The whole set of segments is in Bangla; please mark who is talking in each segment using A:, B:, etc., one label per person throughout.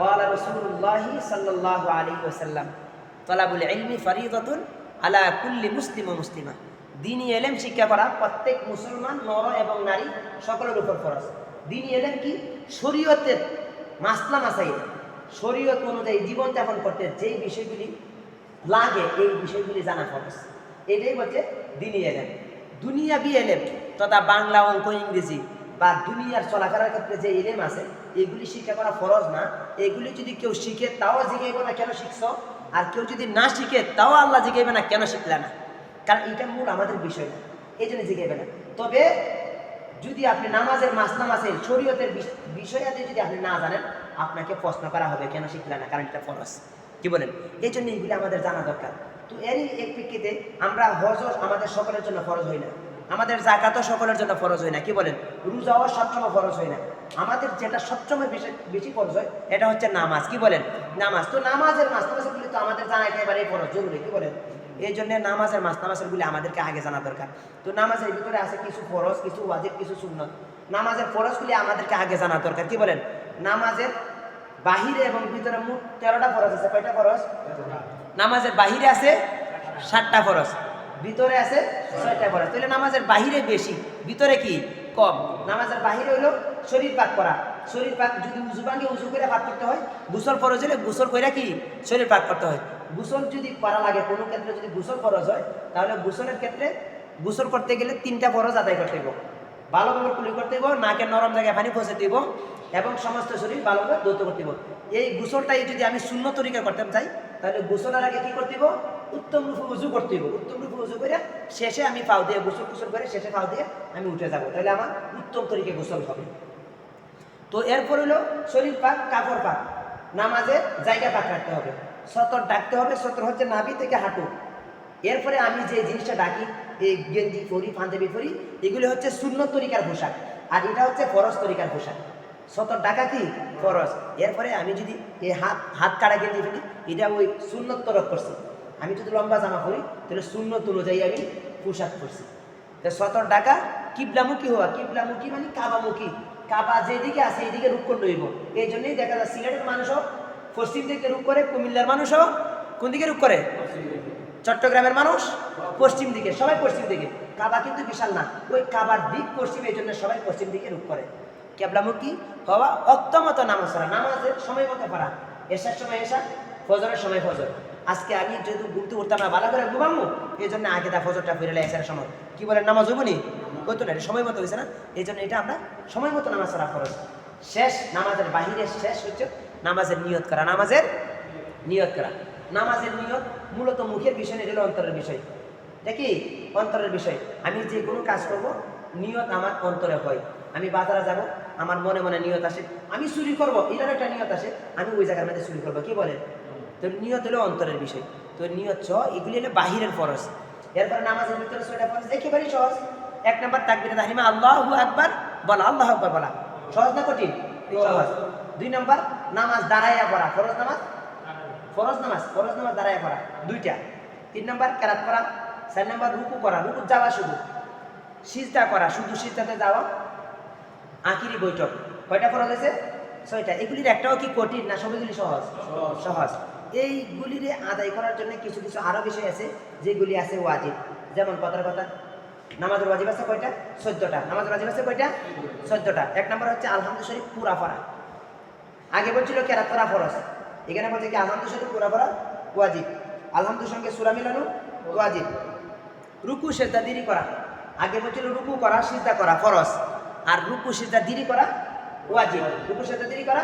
A: কালা রসুল্লাহি সাল্লাহ আলী ওসাল্লাম তলাবুল এলমি ফরিদতুন আলা কুল্লি মুসলিম ও মুসলিমা দিনই এলেম শিক্ষা করা প্রত্যেক মুসলমান নর এবং নারী সকলের উপর ফরজ। দিনই এলেম কি? শরীয়তের মাসলা মাসাইল। শরীয়ত অনুযায়ী জীবন যাপন করতে যেই বিষয়গুলি লাগে, এই বিষয়গুলি জানা ফরজ। এটাই হচ্ছে দিনই এলেম। দুনিয়াবি এলেম তথা বাংলা, অঙ্ক, ইংরেজি বা দুনিয়ার চলাফেরার ক্ষেত্রে যে এলেম আছে এগুলি শিক্ষা করা ফরজ না। এগুলি যদি কেউ শিখে, তাও জিগাইব না কেন শিখছ? আর কেউ যদি না শিখে, তাও আল্লাহ জিগাইবে না কেন শিখলে না? কারণ এটা মূল আমাদের বিষয় না। এই জন্য জিগাইবে না। তবে যদি আপনি নামাজের মাস নামাজের শরীয়তের বিষ- বিষয়াদি যদি আপনি না জানেন, আপনাকে প্রশ্ন করা হবে কেন শিখলে না? কারণ এটা ফরজ। কি বলেন? এই জন্য এইগুলি আমাদের জানা দরকার। তো এরই এক প্রেক্ষিতে আমরা হজ আমাদের সকলের জন্য ফরজ হয় না। আমাদের জাকাতও সকলের জন্য ফরজ হয় না। কি বলেন? রোজাও সবসময় ফরজ হয় না। আমাদের যেটা সবসময় বেশি বেশি ফরজ হয়, এটা হচ্ছে নামাজ। কি বলেন? নামাজ। তো নামাজের মাস নামাজগুলি তো আমাদের জানা একেবারেই ফরজ, জরুরি। কি বলেন? এই জন্য নামাজের মাস নামাজেরগুলি আমাদেরকে আগে জানা দরকার। তো নামাজের ভিতরে আছে কিছু ফরজ, কিছু ওয়াজিব, কিছু সুন্নত। নামাজের ফরজগুলি আমাদেরকে আগে জানা দরকার। কি বলেন? নামাজের বাহিরে এবং ভিতরে মোট তেরোটা ফরজ আছে। কয়টা ফরজ? নামাজের বাহিরে আছে সাতটা ফরজ। ভিতরে আছে ছয়টা ফরজ তাহলে নামাজের বাহিরে বেশি। ভিতরে কি? কম। নামাজের বাহিরে হলো শরীর পাক করা। শরীর পাক যদি উজু ভাঙে উজু করে পাক করতে হয়, গোসল ফরজ হলে গোসল করে কি? শরীর পাক করতে হয়। গোসল যদি করা লাগে, কোনো ক্ষেত্রে যদি গোসল ফরজ হয়, তাহলে গোসলের ক্ষেত্রে গোসল করতে গেলে তিনটা ফরজ আদায় করতে হবে ভালোভাবে কুলি করতে দিব নাকে নরম জায়গায় পানি পৌঁছে দিব এবং সমস্ত শরীর ভালোভাবে দৌত করতে দিব এই গোসলটাই যদি আমি শূন্য তরিকা করতে চাই তাহলে গোসলের আগে কি করতে উত্তম রূপে উজু করতে উত্তম রূপে উজু করে শেষে আমি পাও দিয়ে গোসল গোসল করে শেষে পাও দিয়ে আমি উঠে যাব। তাহলে আমার উত্তম তরিকে গোসল হবে। তো এরপর হলো শরীর পাক, কাপড় পাক। নামাজে জায়গা পাক রাখতে হবে। সতর ডাকতে হবে। সতর হচ্ছে নাভি থেকে হাঁটু। এরপরে আমি যে জিনিসটা ডাকি, এই গেঞ্জি পরি, পাঞ্জাবি পরি, এগুলি হচ্ছে শূন্য তরিকার পোশাক। আর এটা হচ্ছে ফরজ তরিকার পোশাক। সতর ডাকা কি ফরজ এরপরে আমি যদি এই হাত হাত কাটা গেঞ্জি ফেলি, এটা ওই শূন্যত তরক করছি। আমি যদি লম্বা জামা পরি, তাহলে শূন্যত অনুযায়ী আমি পোশাক করছি তো সতর ডাকা কিবলামুখী হওয়া, কিবলামুখী মানে কাবামুখী। কাবা যেদিকে আছে, এইদিকে রূপ করে লইব এই জন্যই দেখা যায় সিলেটের মানুষও, পশ্চিম দিকে রূপ করে, কুমিল্লার মানুষও, কোন দিকে রূপ করে? চট্টগ্রামের মানুষ, পশ্চিম দিকে, সবাই পশ্চিম দিকে। কাবা কিন্তু বিশাল না। ওই কাবার দিক পশ্চিম, এই জন্য সবাই পশ্চিম দিকে রূপ করে। কেবলামুখী হওয়া অক্তমত নামাজ পড়া নামাজের সময় মতো পড়া। এসার সময় এসা ফজরের সময় ফজর। আজকে আমি যেহেতু ঘুরতে উঠতাম না ভালো করে ঘুমামু এই জন্য আগে তা ফজরটা ফিরে এসার সময়। কি বলেন নামাজ হব নি? হতো না সময় মতো হয়েছে না। এই জন্য এটা আমরা সময় মতো নামাজ পড়া খরচ শেষ নামাজের বাহিরে শেষ হচ্ছে নামাজের নিয়ত করা। নামাজের নিয়ত করা। নামাজের নিয়ত মূলত মুখের বিষয় না, এটা হলো অন্তরের বিষয়। দেখি অন্তরের বিষয়। আমি যে কোনো কাজ করব নিয়ত আমার অন্তরে হয়। আমি বাজারে যাব আমার মনে মনে নিয়ত আসে আমি চুরি করব এটার একটা নিয়ত আসে আমি ওই জায়গার মধ্যে চুরি করব কি বলেন? তো নিয়ত হলো অন্তরের বিষয় তো নিয়ত ছ এগুলি হলো বাহিরের ফরজ। এরপরে নামাজের ভিতরে ছয়টা ফরজ একেবারেই সহজ। এক নম্বর তাকবিরে তাহিমা আল্লাহু আকবার বলা আল্লাহ আকবার বলা। সহজ না কঠিন? সহজ। দুই নম্বর নামাজ দাঁড়াইয়া পড়া ফরজ নামাজ? ফরজ নামাজ ফরজ নামাজ দাঁড়ায় করা দুইটা। তিন নম্বর কেরাত করা চার নম্বর রুকু করা রুকু যাওয়া শুধু সিজদা করা শুধু সিজদাতে যাওয়া আখিরি বৈঠক। কয়টা ফরজ হয়েছে ছয়টা। এগুলির একটাও কি কঠিন না সবগুলি সহজ? সহজ। এইগুলিরে আদায় করার জন্য কিছু কিছু আরও বিষয় আছে যেগুলি আছে ওয়াজিব। যেমন কথার কথা নামাজের ওয়াজিব আছে কয়টা? চোদ্দটা। নামাজের ওয়াজিব আছে কয়টা? চোদ্দটা। এক নম্বর হচ্ছে আলহামদুল শরীফ পুরা পড়া। আগে বলছিল কেরাত করা ফরজ? এখানে বলছে কি আলহামদুল শরীফ পুরা পড়া ওয়াজিব। আলহামদুল সঙ্গে সুরা মিলানো ওয়াজিব। রুকু সেজদা দেরি করা। আগে বলছিল রুকু করা সিজদা করা ফরজ। আর রুকু সিজদা দেরি করা ওয়াজিব। রুকু সেজদা দেরি করা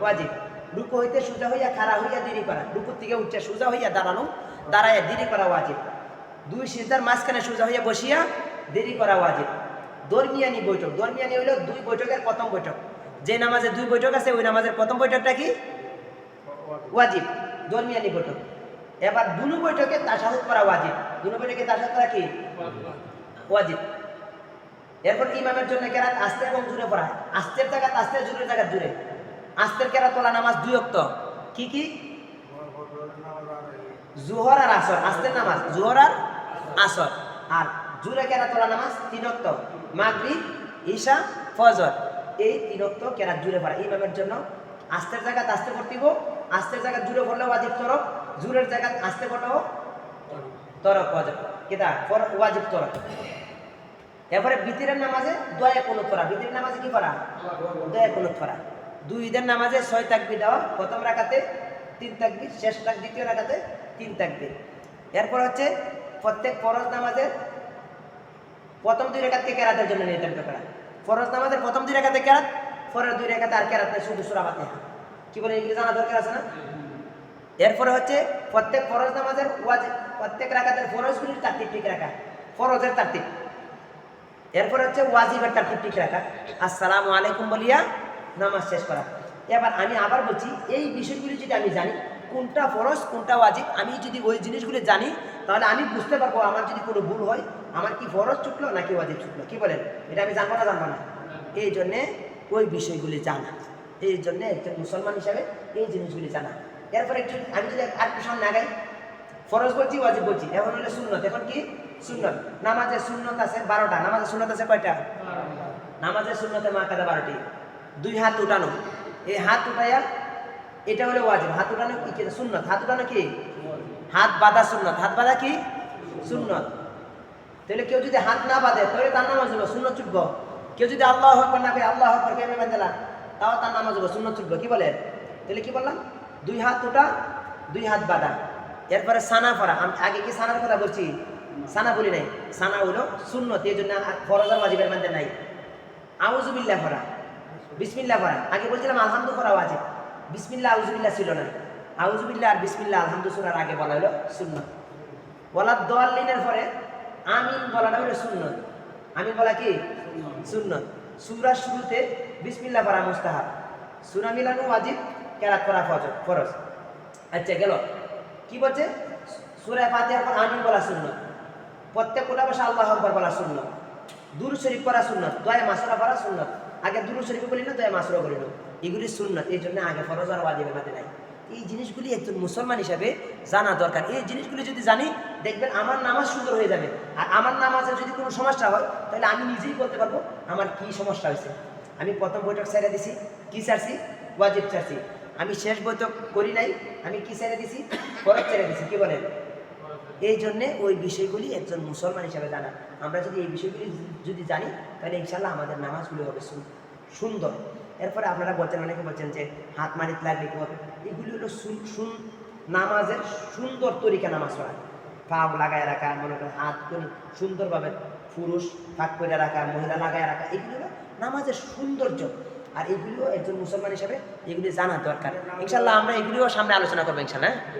A: ওয়াজিব। রুকু হইতে সোজা হইয়া খাড়া হইয়া দেরি করা। রুকুর থেকে উঠছে সোজা হইয়া দাঁড়ানো, দাঁড়াইয়া দেরি করা ওয়াজিব। দুই সিজদার মাঝখানে সোজা হইয়া বসিয়া দেরি করা ওয়াজিব। দরমিয়ানি বৈঠক। দরমিয়ানি হইল দুই বৈঠকের প্রথম বৈঠক। যে নামাজে দুই বৈঠক আছে, ওই নামাজের প্রথম বৈঠকটা কি? ওয়াজিব। দরমিয়ানি বৈঠক। এবার দুনু বৈঠকে তাসাহুদ করা ওয়াজিব। দুনু বৈঠকে তাসাহুদ করা কি? ওয়াজিব। এরপর ইমামের জন্য কেরাত আস্তে এবং জুড়ে পড়া আস্তের জায়গা আস্তে জুড়ে জায়গা জুড়ে আস্তের কেরাত তোলা নামাজ দুই অক্ত কি কি? জুহর আর আসর। আস্তের নামাজ, জুহর আর আসর। আর জুরে কেরাত তোলা নামাজ তিন অক্ত মাগরিব, ঈশা, ফজর। এই তিন অক্ত কেরাত জুড়ে পড়া ইমামের জন্য আস্তের জায়গা আস্তে হইব আস্তের জায়গা জুড়ে পড়লে ওয়াজিব তরফ জুরের জায়গা আস্তে করলেও তরফ ওয়াজিব। কেটা ওয়াজিব তরফ এরপরে বিতিরের নামাজে দয়া কোনো করা বিতিরের নামাজে কি করা দয়া কোনো করা দুই ঈদের নামাজে ছয় তাকবি দেওয়া। প্রথম রাখাতে তিন তাকবি শেষ রাখ দ্বিতীয় রাখাতে তিন তাকবি এরপর হচ্ছে প্রত্যেক ফরজ নামাজের প্রথম দুই রেখাতকে কেরাতের জন্য নির্ধারিত করা। ফরজ নামাজের প্রথম দুই রেখাতে কেরাত, পরের দুই রেখাতে আর কেরাত শুধু সুরাবাতে কি বলে এগুলো জানা দরকার আছে না? এরপরে হচ্ছে প্রত্যেক ফরজ নামাজের ওয়াজ প্রত্যেক রাখাতের ফরজগুলির তার্তিক ঠিক রাখা। ফরজের তার্তিক এরপরে হচ্ছে ওয়াজিবের তার্তিক ঠিক রাখা। আসসালামু আলাইকুম বলিয়া নামাজ শেষ করা। এবার আমি আবার বলছি, এই বিষয়গুলি যদি আমি জানি, কোনটা ফরজ, কোনটা ওয়াজিব, আমি যদি ওই জিনিসগুলি জানি, তাহলে আমি বুঝতে পারব আমার যদি কোনো ভুল হয়, আমার কি ফরজ ছুটলো নাকি ওয়াজিব ছুটলো কি বলেন? এটা আমি জানব না জানব না? এই জন্যে ওই বিষয়গুলি জানা। এই জন্যে একজন মুসলমান হিসাবে এই জিনিসগুলি জানা। এরপরে একটু আমি যদি আর সামনে আগাই। ফরজ বলছি, ওয়াজিব বলছি। এখন হলো সুন্নত। এখন কি? সুন্নত। নামাজের সুন্নত আছে বারোটা, নামাজের সুন্নত আছে কয়টা? নামাজের সুন্নতে মা কাদা বারোটি। দুই হাত উঠানো। এই হাত উঠাইয়া এটা হলো ওয়াজিব। হাত উঠানো কি সুন্নত। হাত উঠানো কি? হাত বাঁধা সুন্নত। হাত বাঁধা কি? সুন্নত। তাহলে কেউ যদি হাত না বাঁধে, তাহলে তার নামাজ হলো শূন্য ছুটবো কেউ যদি আল্লাহ হকর না করে আল্লাহ হকর কেমন বাঁধেলা তাও তার নামাজ হলো শূন্য ছুটবো কি বলে? তাহলে কি বললাম? দুই হাত ওটা দুই হাত বাঁধা। এরপরে সানা ফরা আমি আগে কি সানার কথা বলছি? সানা বলি নাই। সানা হলো শূন্যত এই জন্য ফরজার ওয়াজিবের মধ্যে নাই। আউজুবিল্লাহ ফরা বিসমিল্লাহ ফরা আগে বলছিলাম আলহামদু ফরা ওয়াজিব। বিসমিল্লাহ আউজুবিল্লাহ ছিল না। আউজুবিল্লাহ আর বিসমিল্লাহ আলহামদু সুরার আগে বলা হলো সুন্নত। বলার দোয়াল্লিনের পরে আমিন বলাটা হলো সুন্নত। আমিন বলা কি? সুন্নত। সুরার শুরুতে বিসমিল্লাহ পড়া মুস্তাহাব। সুরা মিলানো ওয়াজিব কেরাত করা ফরজ ফরজ। আচ্ছা গেল। কি বলছে? সুরা ফাতিহার পর আমিন বলা সুন্নত। প্রত্যেক কোটা বসে আল্লাহ আকবর বলা সুন্নত। দূর শরীফ পড়া সুন্নত, দয়া মাসুরা পড়া সুন্নত। আগে দূর শরীফ বলি না, দয়া মাসুরা বলি না। এগুলি সুন্নত, এই জন্য আগে ফরজ আর ওয়াজিবের মাঝে নাই। এই জিনিসগুলি একজন মুসলমান হিসাবে জানা দরকার। এই জিনিসগুলি যদি জানি, দেখবেন আমার নামাজ সুন্দর হয়ে যাবে। আর আমার নামাজে যদি কোনো সমস্যা হয়, তাহলে আমি নিজেই বলতে পারব, আমার কি সমস্যা হয়েছে। আমি প্রথম বৈঠক ছেড়ে দিছি, কি ছাড়ছি? ওয়াজিব ছাড়ছি। আমি শেষ বৈঠক করি নাই, আমি কি ছেড়ে দিছি? ফরজ ছেড়ে দিছি, কি বলেন? এই জন্যে ওই বিষয়গুলি একজন মুসলমান হিসাবে জানা। আমরা যদি এই বিষয়গুলি যদি জানি, তাহলে ইনশাল্লাহ আমাদের নামাজগুলি হবে সুন্দর। এরপরে আপনারা বলছেন, অনেকে বলছেন যে হাত মারিত লাগলে কী হবে? এগুলি হলো সুন- নামাজের সুন্দর তরিকা নামাজ পড়া। পাও লাগায় রাখা, মনে করেন হাত সুন্দরভাবে পুরুষ ফাঁক করে রাখা, মহিলা লাগায় রাখা, এগুলি হলো নামাজের সৌন্দর্য। আর এগুলিও একজন মুসলমান হিসাবে এগুলি জানা দরকার। ইনশাল্লাহ আমরা এগুলিও সামনে আলোচনা করব ইনশাল্লাহ হ্যাঁ?